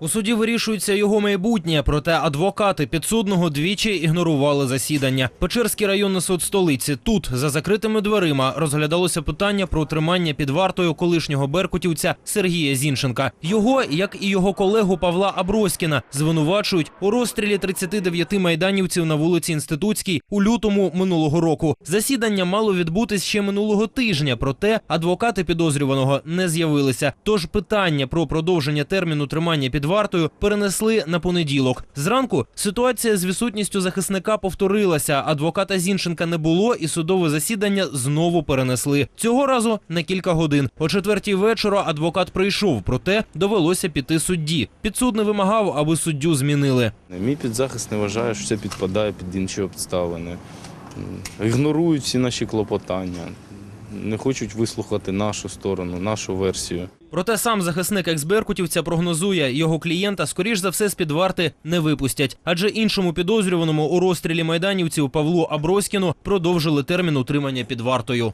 У суді вирішується його майбутнє, проте адвокати підсудного двічі ігнорували засідання. Печерський районний суд столиці. Тут за закритими дверима розглядалося питання про тримання під вартою колишнього беркутівця Сергія Зіншенка. Його, як і його колегу Павла Аброськіна, звинувачують у розстрілі 39 майданівців на вулиці Інститутській у лютому минулого року. Засідання мало відбутись ще минулого тижня, проте адвокати підозрюваного не з'явилися. Тож питання про продовження терміну тримання під вартою перенесли на понеділок. Зранку ситуація з відсутністю захисника повторилася. Адвоката Зіншенка не було, і судове засідання знову перенесли. Цього разу на кілька годин. О четвертій вечора адвокат прийшов, проте довелося піти судді. Підсудний вимагав, аби суддю змінили. Мій підзахист не вважає, що це підпадає під інші обставини. Ігнорують всі наші клопотання, не хочуть вислухати нашу сторону, нашу версію. Проте сам захисник екс-беркутівця прогнозує, його клієнта скоріш за все з під варти не випустять, адже іншому підозрюваному у розстрілі майданівців Павлу Аброськіну продовжили термін утримання під вартою.